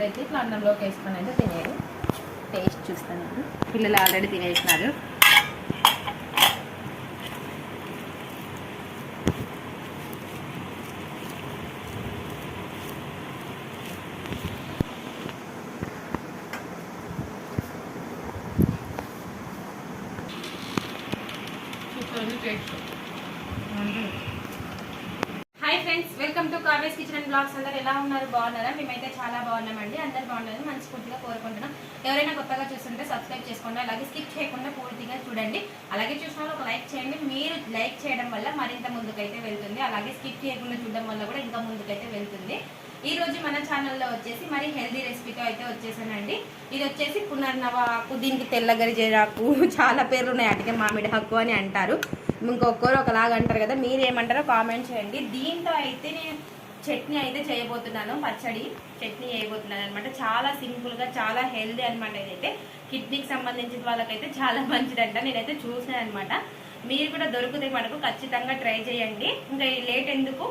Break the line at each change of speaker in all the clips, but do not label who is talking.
ఇప్పుడైతే ఇట్లా అన్నంలోకి వేసుకొని అయితే తినేది టేస్ట్ చూస్తాను. ఇప్పుడు. పిల్లలు already తినేసినారు. Hi friends welcome to Kave's kitchen and blogs. అందరు ఎలా ఉన్నారు? బాగున్నారా? మేమైతే చాలా బాగున్నామండి. అందరు బాగున్నారు మనస్ఫూర్తిగా కోరుకుంటున్నాం. ఎవరైనా కొత్తగా చూస్తుంటే సబ్స్క్రైబ్ చేసుకోండి. అలాగే స్కిప్ చేయకుండా పూర్తిగా చూడండి. అలాగే చూసిన ఒక లైక్ చేయండి. మీరు లైక్ చేయడం వల్ల మరింత ముందుకైతే వెళ్తుంది. అలాగే స్కిప్ చేయకుండా చూడడం వల్ల కూడా ఇంకా ముందుకైతే వెళ్తుంది. ఈ రోజు మన ఛానల్లో వచ్చేసి మరి హెల్దీ రెసిపీతో అయితే వచ్చేసానండి. ఇది వచ్చేసి పునర్నవ ఆకు దీనికి తెల్లగరి జీరాకు చాలా పేర్లు ఉన్నాయి. అటుకే మామిడి హక్కు అని అంటారు. ఇంకొకరు ఒకలాగా అంటారు కదా మీరు ఏమంటారో కామెంట్ చేయండి. దీంతో అయితే నేను చట్నీ అయితే చేయబోతున్నాను పచ్చడి చట్నీ చేయబోతున్నాను అనమాట చాలా సింపుల్గా చాలా హెల్దీ అనమాట ఇదైతే. కిడ్నీకి సంబంధించిన వాళ్ళకైతే చాలా మంచిదంట నేనైతే చూసాను అనమాట మీరు కూడా దొరికితే మనకు ఖచ్చితంగా ట్రై చేయండి. ఇంకా లేట్ ఎందుకు?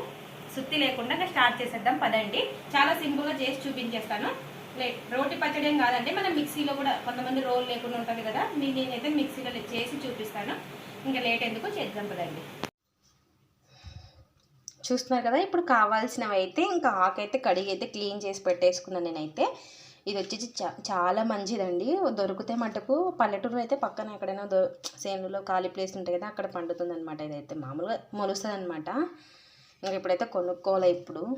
సుత్తి లేకుండా స్టార్ట్ చేసేద్దాం పదండి. చాలా సింపుల్గా చేసి చూపించేస్తాను. లే- రోటి పచ్చడి ఏం కాదండి. మనం మిక్సీలో కూడా కొంతమంది రోల్ లేకుండా ఉంటుంది కదా మీ- నేనైతే మిక్సీలో చేసి చూపిస్తాను. ఇంకా లేట్ ఎందుకు చేద్దాం పదండి. చూస్తున్నారు కదా ఇప్పుడు కావాల్సినవి అయితే ఇంకా ఆకైతే కడిగి అయితే క్లీన్ చేసి పెట్టేసుకున్నాను నేనైతే. ఇది వచ్చేసి చాలా మంచిదండి. దొరికితే మటుకు పల్లెటూరులో అయితే పక్కన ఎక్కడైనా దొ సేనులో ఖాళీ ప్లేస్ ఉంటాయి కదా అక్కడ పండుతుంది అనమాట ఇదైతే మామూలుగా మొలుస్తుంది అనమాట ఇంకా ఇప్పుడైతే కొనుక్కోవాలి ఇప్పుడు.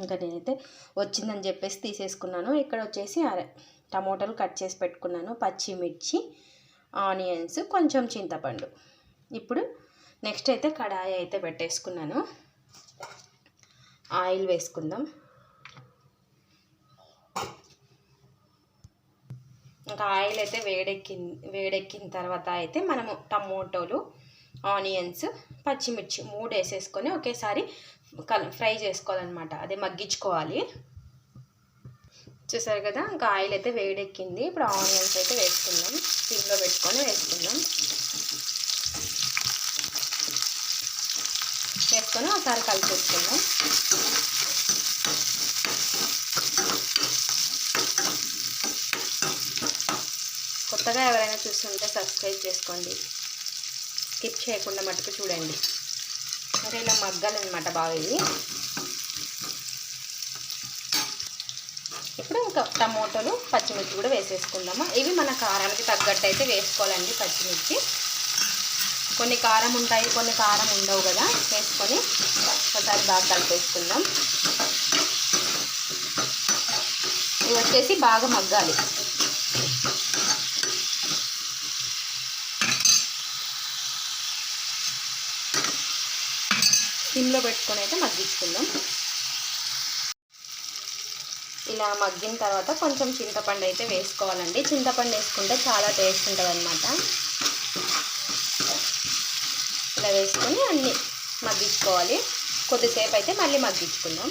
ఇంకా నేనైతే వచ్చిందని చెప్పేసి తీసేసుకున్నాను. ఇక్కడ వచ్చేసి అర- టమోటాలు కట్ చేసి పెట్టుకున్నాను. పచ్చిమిర్చి ఆనియన్స్ కొంచెం చింతపండు. ఇప్పుడు నెక్స్ట్ అయితే కడాయి అయితే పెట్టేసుకున్నాను. ఆయిల్ వేసుకుందాం. ఇంకా ఆయిల్ అయితే వేడెక్కి వేడెక్కిన తర్వాత అయితే మనము టమోటోలు ఆనియన్స్ పచ్చిమిర్చి మూడు వేసేసుకొని ఒకేసారి ఫ్రై చేసుకోవాలన్నమాట. అదే మగ్గించుకోవాలి. చూసారు కదా ఇంకా ఆయిల్ అయితే వేడెక్కింది. ఇప్పుడు ఆనియన్స్ అయితే వేసుకుందాం. సిమ్లో పెట్టుకొని వేసుకుందాం. వేసుకొని ఒకసారి కలిపేసుకుందాం. కొత్తగా ఎవరైనా చూస్తుంటే సబ్స్క్రైబ్ చేసుకోండి. స్కిప్ చేయకుండా మటుకు చూడండి. ఇంకా ఇలా మగ్గాలన్నమాట బాగా ఇవి. ఇప్పుడు ఇంకా టమోటాలు పచ్చిమిర్చి కూడా వేసేసుకుందాము? ఇవి మన కారానికి తగ్గట్టు అయితే వేసుకోవాలండి పచ్చిమిర్చి. కొన్ని కారం ఉంటాయి కొన్ని కారం ఉండవు కదా వేసుకొని ఒకసారి బాగా కలిపేసుకుందాం. ఇవి వచ్చేసి బాగా మగ్గాలి. సిమ్లో పెట్టుకొని అయితే మగ్గించుకుందాం. ఇలా మగ్గిన తర్వాత కొంచెం చింతపండు అయితే వేసుకోవాలండి. చింతపండు వేసుకుంటే చాలా టేస్ట్ ఉంటుంది అనమాట ఇలా వేసుకొని అన్నీ మగ్గించుకోవాలి. కొద్దిసేపు అయితే మళ్ళీ మగ్గించుకుందాం.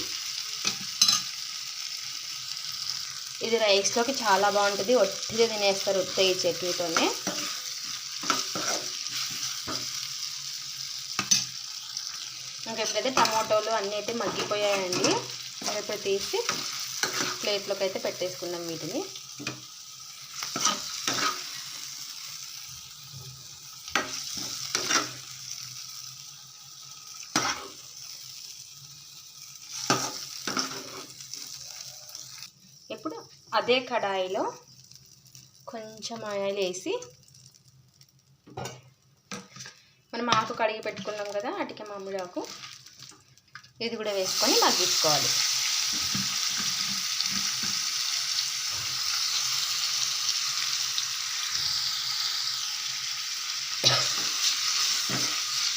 ఇది రైస్లోకి చాలా బాగుంటుంది. ఒట్టిగా తినేస్తారు ఉత్త ఈ చట్నీతోనే. ఇప్పుడైతే టమాటోలు అన్నీ అయితే మగ్గిపోయాయండి. అవి ఇప్పుడు తీసి ప్లేట్లోకి అయితే పెట్టేసుకుందాం వీటిని. ఇప్పుడు అదే కడాయిలో కొంచెం ఆయిల్ వేసి మనం ఆకు కడిగి పెట్టుకున్నాం కదా అటిక మామిడి ఆకు ఇది కూడా వేసుకొని మగ్గించుకోవాలి.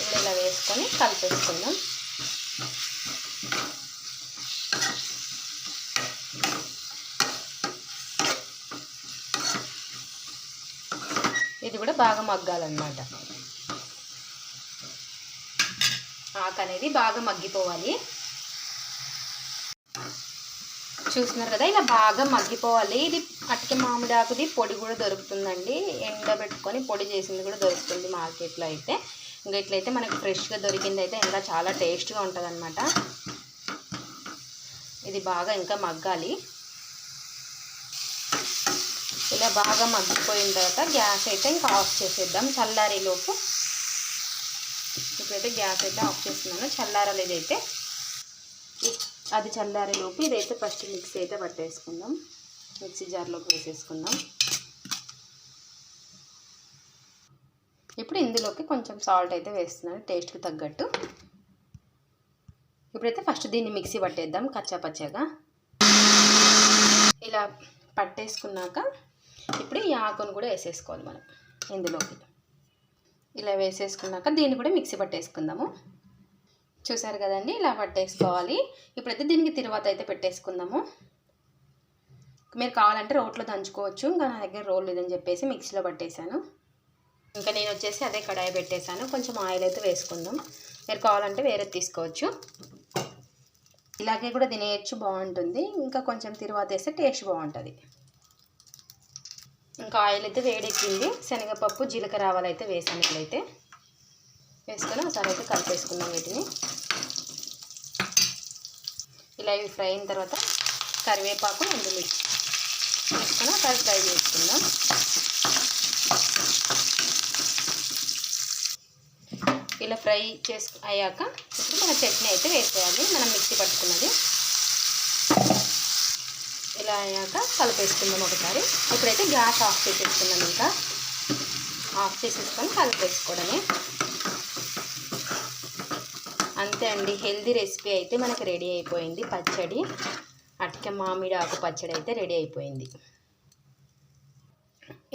ఇప్పుడు ఇలా వేసుకొని కలిపేసుకుందాం. ఇది కూడా బాగా మగ్గాలన్నమాట. ఆకు అనేది బాగా మగ్గిపోవాలి. చూస్తున్నారు కదా ఇలా బాగా మగ్గిపోవాలి. ఇది అటిక మామిడి ఆకుది పొడి కూడా దొరుకుతుందండి. ఎండబెట్టుకొని పొడి చేసింది కూడా దొరుకుతుంది మార్కెట్లో అయితే. ఇంకా ఇట్లయితే మనకు ఫ్రెష్గా దొరికింది అయితే ఇంకా చాలా టేస్ట్గా ఉంటుంది అనమాట ఇది బాగా ఇంకా మగ్గాలి. ఇలా బాగా మగ్గిపోయిన తర్వాత గ్యాస్ అయితే ఇంకా ఆఫ్ చేసేద్దాం చల్లారేలోపు. ఇప్పుడైతే గ్యాస్ అయితే ఆఫ్ చేస్తున్నాను. చల్లారలేదైతే. అయితే అది చల్లారేలోపు ఇదైతే ఫస్ట్ మిక్సీ అయితే పట్టేసుకుందాం. మిక్సీ జార్లోకి వేసేసుకుందాం. ఇప్పుడు ఇందులోకి కొంచెం సాల్ట్ అయితే వేస్తున్నాను టేస్ట్కి తగ్గట్టు. ఇప్పుడైతే ఫస్ట్ దీన్ని మిక్సీ పట్టేద్దాం కచ్చా పచ్చగా. ఇలా పట్టేసుకున్నాక ఇప్పుడు ఈ ఆకును కూడా వేసేసుకోవాలి మనం ఇందులోకి. ఇలా వేసేసుకున్నాక దీన్ని కూడా మిక్సీ పట్టేసుకుందాము. చూసారు కదండి? ఇలా పట్టేసుకోవాలి. ఇప్పుడైతే దీనికి తిరువాత అయితే పెట్టేసుకుందాము. మీరు కావాలంటే రోట్లో దంచుకోవచ్చు. ఇంకా నా దగ్గర రోల్ లేదని చెప్పేసి మిక్సీలో పట్టేశాను. ఇంకా నేను వచ్చేసి అదే కడాయి పెట్టేశాను. కొంచెం ఆయిల్ అయితే వేసుకుందాం. మీరు కావాలంటే వేరే తీసుకోవచ్చు. ఇలాగే కూడా తినేయచ్చు బాగుంటుంది. ఇంకా కొంచెం తిరువాత వేస్తే టేస్ట్ బాగుంటుంది. ఇంకా ఆయిల్ అయితే వేడెక్కింది. శనగపప్పు జీలకర్ర ఆవాలు అయితే వేసాను ఇట్లయితే వేసుకొని ఒకసారి అయితే కలిపేసుకుందాం వీటిని. ఇలా ఇవి ఫ్రై అయిన తర్వాత కరివేపాకు ఎండుమిర్చి వేసుకొని ఒకసారి ఫ్రై చేసుకుందాం. ఇలా ఫ్రై చేసు అయ్యాక ఇప్పుడు మన చట్నీ అయితే వేసేయాలి. మనం మిక్సీ పట్టుకున్నది. ఇలా అయ్యాక కలిపేసుకుందాం ఒకసారి. ఇప్పుడైతే గ్యాస్ ఆఫ్ చేసేసుకున్నాం ఇంకా. ఆఫ్ చేసేసుకొని కలిపేసుకోవడమే. అంతే అండి హెల్దీ రెసిపీ అయితే మనకి రెడీ అయిపోయింది. పచ్చడి అటిక మామిడి ఆకు పచ్చడి అయితే రెడీ అయిపోయింది.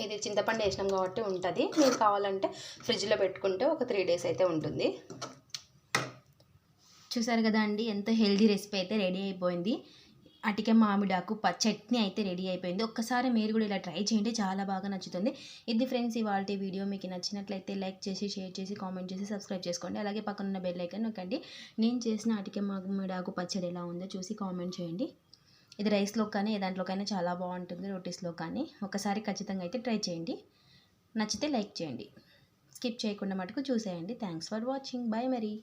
ఇది చింతపండు వేసినాం కాబట్టి ఉంటుంది. మీరు కావాలంటే ఫ్రిడ్జ్లో పెట్టుకుంటే ఒక త్రీ డేస్ అయితే ఉంటుంది. చూసారు కదా అండి ఎంత హెల్దీ రెసిపీ అయితే రెడీ అయిపోయింది. అటిక మామిడాకు ప చట్నీ అయితే రెడీ అయిపోయింది. ఒక్కసారి మీరు కూడా ఇలా ట్రై చేయండి చాలా బాగా నచ్చుతుంది. ఇది ఫ్రెండ్స్ ఇవాళ వీడియో మీకు నచ్చినట్లయితే లైక్ చేసి షేర్ చేసి కామెంట్ చేసి సబ్స్క్రైబ్ చేసుకోండి. అలాగే పక్కనున్న బెల్ ఐకాన్ నొక్కండి. నేను చేసిన అటిక మామిడాకు పచ్చడి ఎలా ఉందో చూసి కామెంట్ చేయండి. ఇది రైస్లో కానీ ఏ దాంట్లోకైనా చాలా బాగుంటుంది రోటీస్లో కానీ. ఒకసారి ఖచ్చితంగా అయితే ట్రై చేయండి. నచ్చితే లైక్ చేయండి. స్కిప్ చేయకుండా మటుకు చూసేయండి. Thanks for watching. బాయ్ మరి.